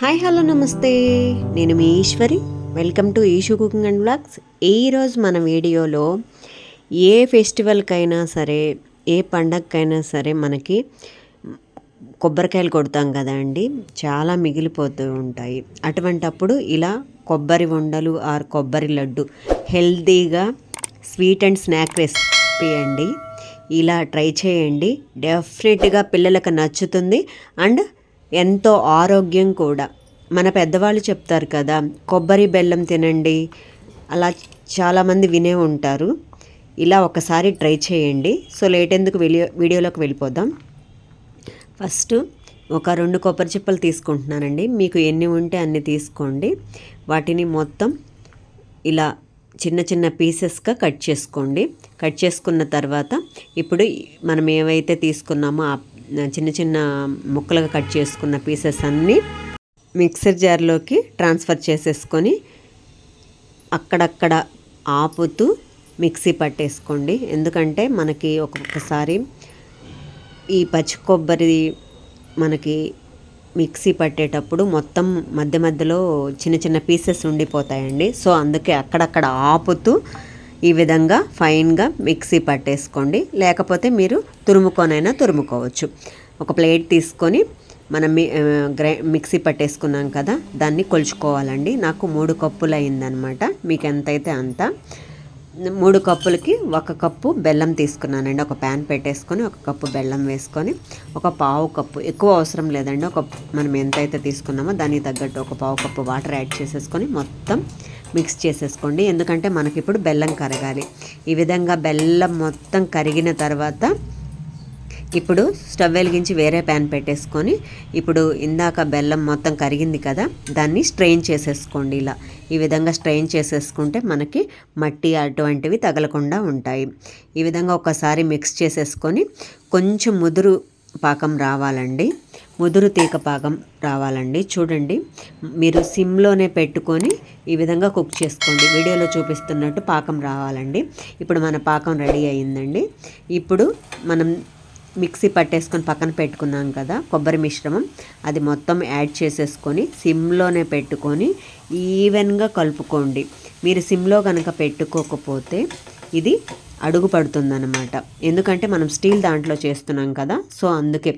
Hi hello నమస్తే. నేను మీ Eshwari. Welcome to Eshu cooking and blogs ఈరోజు మన వీడియోలో ఏ ఫెస్టివల్కైనా సరే ఏ పండగకైనా సరే మనకి కొబ్బరికాయలు కొడతాం కదా అండి. చాలా మిగిలిపోతూ ఉంటాయి. అటువంటప్పుడు ఇలా కొబ్బరి వండలు ఆర్ కొబ్బరి లడ్డు హెల్తీగా స్వీట్ అండ్ స్నాక్ రెసిపీ అండి. ఇలా ట్రై చేయండి. డెఫినెట్గా పిల్లలకు నచ్చుతుంది. అండ్ ఎంతో ఆరోగ్యం కూడా. మన పెద్దవాళ్ళు చెప్తారు కదా కొబ్బరి బెల్లం తినండి. అలా చాలామంది వినే ఉంటారు. ఇలా ఒకసారి ట్రై చేయండి. సో లేట్ ఎందుకు వీడియో వీడియోలోకి వెళ్ళిపోదాం. ఫస్ట్ ఒక రెండు కొబ్బరి చిప్పలు తీసుకుంటున్నానండి. మీకు ఎన్ని ఉంటే అన్ని తీసుకోండి. వాటిని మొత్తం ఇలా చిన్న చిన్న పీసెస్గా కట్ చేసుకోండి. కట్ చేసుకున్న తర్వాత ఇప్పుడు మనం ఏవైతే తీసుకున్నామో ఆ చిన్న చిన్న ముక్కలుగా కట్ చేసుకున్న పీసెస్ అన్నీ మిక్సర్ జార్లోకి ట్రాన్స్ఫర్ చేసేసుకొని అక్కడక్కడ ఆపుతూ మిక్సీ పట్టేసుకోండి. ఎందుకంటే మనకి ఒక్కొక్కసారి ఈ పచ్చి కొబ్బరి మనకి మిక్సీ పట్టేటప్పుడు మొత్తం మధ్య మధ్యలో చిన్న చిన్న పీసెస్ ఉండిపోతాయండి. సో అందుకే అక్కడక్కడ ఆపుతూ ఈ విధంగా ఫైన్గా మిక్సీ పట్టేసుకోండి. లేకపోతే మీరు తురుముకొనైనా తురుముకోవచ్చు. ఒక ప్లేట్ తీసుకొని మనం గ్రై మిక్సీ పట్టేసుకున్నాం కదా దాన్ని కొలుచుకోవాలండి. నాకు మూడు కప్పులు అయిందనమాట మీకు ఎంతైతే అంత మూడు కప్పులకి ఒక కప్పు బెల్లం తీసుకున్నానండి. ఒక ప్యాన్ పెట్టేసుకొని ఒక కప్పు బెల్లం వేసుకొని ఒక పావు కప్పు ఎక్కువ అవసరం లేదండి. ఒక మనం ఎంతైతే తీసుకున్నామో దానికి తగ్గట్టు ఒక పావు కప్పు వాటర్ యాడ్ చేసేసుకొని మొత్తం మిక్స్ చేసేసుకోండి. ఎందుకంటే మనకి ఇప్పుడు బెల్లం కరగాలి. ఈ విధంగా బెల్లం మొత్తం కరిగిన తర్వాత ఇప్పుడు స్టవ్ వెలిగించి వేరే ప్యాన్ పెట్టేసుకొని ఇప్పుడు ఇందాక బెల్లం మొత్తం కరిగింది కదా దాన్ని స్ట్రెయిన్ చేసేసుకోండి ఇలా. ఈ విధంగా స్ట్రెయిన్ చేసేసుకుంటే మనకి మట్టి అటువంటివి తగలకుండా ఉంటాయి. ఈ విధంగా ఒకసారి మిక్స్ చేసేసుకొని కొంచెం ముదురు పాకం రావాలండి. ముదురు తీగ పాకం రావాలండి. చూడండి మీరు సిమ్లోనే పెట్టుకొని ఈ విధంగా కుక్ చేసుకోండి. వీడియోలో చూపిస్తున్నట్టు పాకం రావాలండి. ఇప్పుడు మన పాకం రెడీ అయిందండి. ఇప్పుడు మనం మిక్సీ పట్టేసుకొని పక్కన పెట్టుకున్నాం కదా కొబ్బరి మిశ్రమం. అది మొత్తం యాడ్ చేసేసుకొని సిమ్లోనే పెట్టుకొని ఈవెన్గా కలుపుకోండి. మీరు సిమ్లో కనుక పెట్టుకోకపోతే ఇది అడుగు పడుతుందన్నమాట. ఎందుకంటే మనం స్టీల్ దాంట్లో చేస్తున్నాం కదా సో అందుకే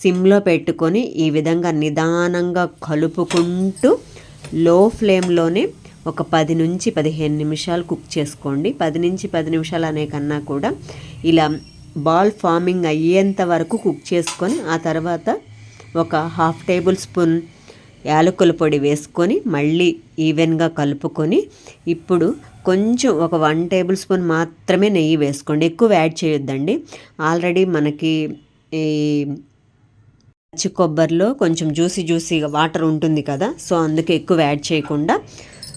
సిమ్లో పెట్టుకొని ఈ విధంగా నిదానంగా కలుపుకుంటూ లో ఫ్లేమ్లోనే ఒక పది నుంచి పదిహేను నిమిషాలు కుక్ చేసుకోండి. పది నుంచి పది నిమిషాలు అనే కన్నా కూడా ఇలా బాల్ ఫార్మింగ్ అయ్యేంత వరకు కుక్ చేసుకొని ఆ తర్వాత ఒక హాఫ్ టేబుల్ స్పూన్ యాలకుల పొడి వేసుకొని మళ్ళీ ఈవెన్గా కలుపుకొని ఇప్పుడు కొంచెం ఒక వన్ టేబుల్ స్పూన్ మాత్రమే నెయ్యి వేసుకోండి. ఎక్కువ యాడ్ చేయొద్దండి. ఆల్రెడీ మనకి ఈ పచ్చి కొబ్బరిలో కొంచెం జ్యూసీ జ్యూసీగా వాటర్ ఉంటుంది కదా సో అందుకే ఎక్కువ యాడ్ చేయకుండా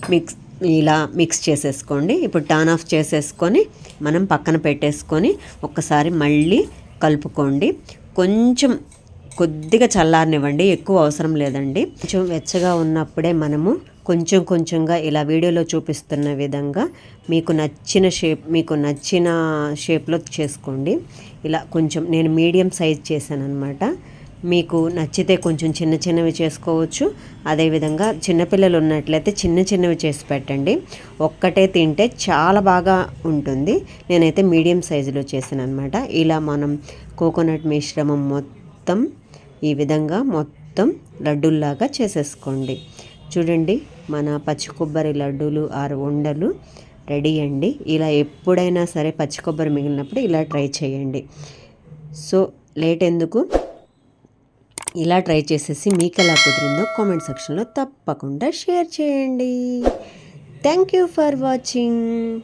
మిక్స్ ఇలా మిక్స్ చేసేసుకోండి. ఇప్పుడు టర్న్ ఆఫ్ చేసేసుకొని మనం పక్కన పెట్టేసుకొని ఒక్కసారి మళ్ళీ కలుపుకోండి. కొంచెం కొద్దిగా చల్లారనివ్వండి. ఎక్కువ అవసరం లేదండి. కొంచెం వెచ్చగా ఉన్నప్పుడే మనము కొంచెం కొంచెంగా ఇలా వీడియోలో చూపిస్తున్న విధంగా మీకు నచ్చిన షేప్ మీకు నచ్చిన షేప్లో చేసుకోండి. ఇలా కొంచెం నేను మీడియం సైజ్ చేశాను అనమాట మీకు నచ్చితే కొంచెం చిన్న చిన్నవి చేసుకోవచ్చు. అదేవిధంగా చిన్నపిల్లలు ఉన్నట్లయితే చిన్న చిన్నవి చేసి పెట్టండి. ఒక్కటే తింటే చాలా బాగా ఉంటుంది. నేనైతే మీడియం సైజులో చేశాను అనమాట ఇలా మనం కోకోనట్ మిశ్రమం మొత్తం ఈ విధంగా మొత్తం లడ్డూల్లాగా చేసేసుకోండి. చూడండి మన పచ్చి కొబ్బరి లడ్డూలు ఆరు ఉండలు రెడీ అండి. ఇలా ఎప్పుడైనా సరే పచ్చి కొబ్బరి మిగిలినప్పుడు ఇలా ట్రై చేయండి. సో లేట్ ఎందుకు? ఇలా ట్రై చేసేసి మీకు ఎలా కుదిరిందో కామెంట్ సెక్షన్లో తప్పకుండా షేర్ చేయండి. Thank you for watching.